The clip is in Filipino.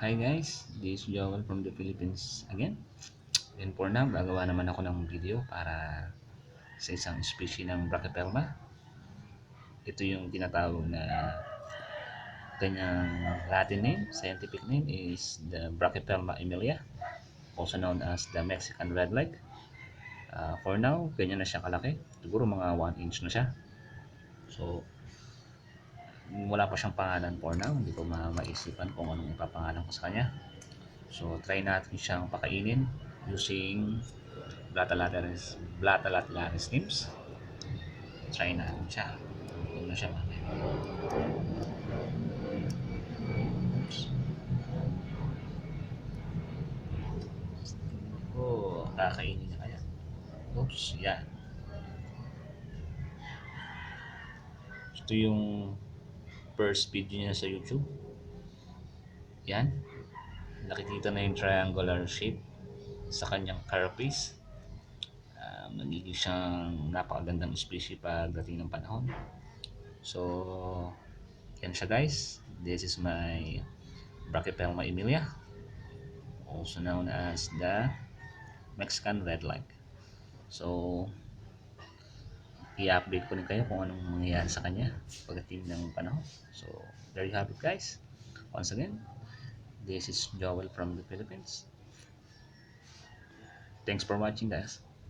Hi guys, this is Joel from the Philippines again. And for now, gagawa naman ako ng video para sa isang species ng Brachypelma. Ito yung tinatawag na kanyang Latin name, scientific name is the Brachypelma emilia, also known as the Mexican red leg. Uh, for now, ganyan na siya kalaki. Siguro mga 1 inch na siya. So, wala pa siyang pangalan for now. Hindi ko ma maisipan kung anong ipapangalan ko sa kanya. So, try natin siyang pakainin using Blattalataris, Blattalataris nymphs. Try natin siya. Huwag na siya mamaya. Oh, kakainin niya kaya. Oops, yan. Ito yung first video niya sa YouTube. Yan. Nakikita na yung triangular shape sa kanyang carapace. Uh, magiging siyang napakagandang species pagdating ng panahon. So, yan siya guys. This is my Brachypelma emilia. Also known as the Mexican red leg. So, i-update ko rin kayo kung anong mangyayari sa kanya pagdating ng panahon. So, there you have it guys. Once again, this is Joel from the Philippines. Thanks for watching guys.